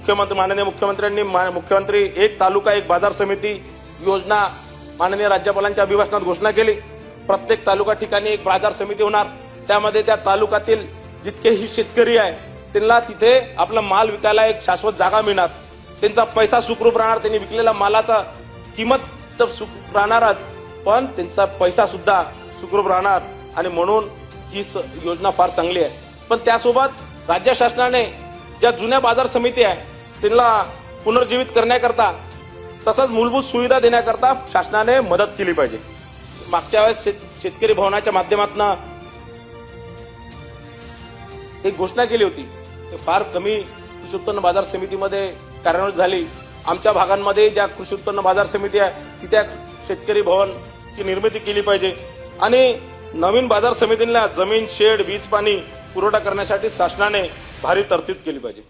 मुख्यमंत्री माननीय मुख्यमंत्र्यांनी मा- मुख्यमंत्री एक तालुका एक बाजार समिती योजना माननीय राज्यपालांच्या अभिभाषणात घोषणा केली. प्रत्येक तालुका ठिकाणी एक बाजार समिती होणार. त्यामध्ये त्या तालुक्यातील जितकेही शेतकरी आहे त्यांना तिथे आपला माल विकायला एक शाश्वत जागा मिळणार. त्यांचा पैसा सुखरूप राहणार त्यांनी विकलेला मालाचा किंमत तर सुख राहणारच पण त्यांचा पैसा सुद्धा सुखरूप राहणार. आणि म्हणून ही स- योजना फार चांगली आहे. पण त्यासोबत राज्य शासनाने ज्या जुन्या बाजार समिती आहे त्यांना पुनर्जीवित करण्याकरता तसंच मूलभूत सुविधा देण्याकरता शासनाने मदत केली पाहिजे. मागच्या वेळेस शेत- शेतकरी भवनाच्या माध्यमातून एक घोषणा केली होती. ते फार कमी कृषी उत्पन्न बाजार समितीमध्ये कार्यान्वित झाली. आमच्या भागांमध्ये ज्या कृषी उत्पन्न बाजार समिती आहे तिथे शेतकरी भवनची निर्मिती केली पाहिजे. आणि नवीन बाजार समितींना जमीन शेड वीज पाणी पुरवठा करण्यासाठी शासनाने भारी तरतूद केली पाहिजे.